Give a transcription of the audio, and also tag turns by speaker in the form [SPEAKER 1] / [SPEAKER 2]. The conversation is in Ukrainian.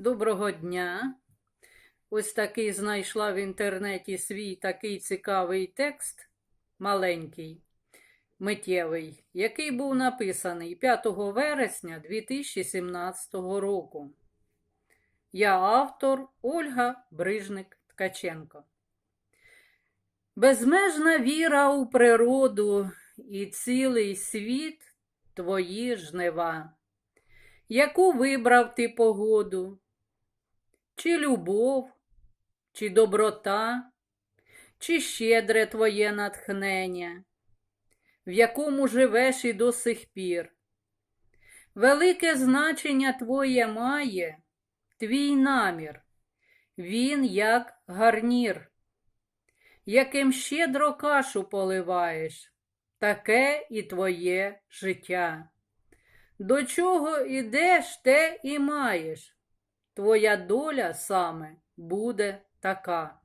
[SPEAKER 1] Доброго дня. Ось такий знайшла в інтернеті свій такий цікавий текст, маленький, миттєвий, який був написаний 5 вересня 2017 року. Я автор Ольга Брижник Ткаченко. Безмежна віра у природу і цілий світ твої жнива. Яку вибрав ти погоду? Чи любов, чи доброта, чи щедре твоє натхнення, в якому живеш і до сих пір? Велике значення твоє має твій намір, він як гарнір, яким щедро кашу поливаєш, таке і твоє життя. До чого ідеш, те і маєш. Твоя доля саме буде така.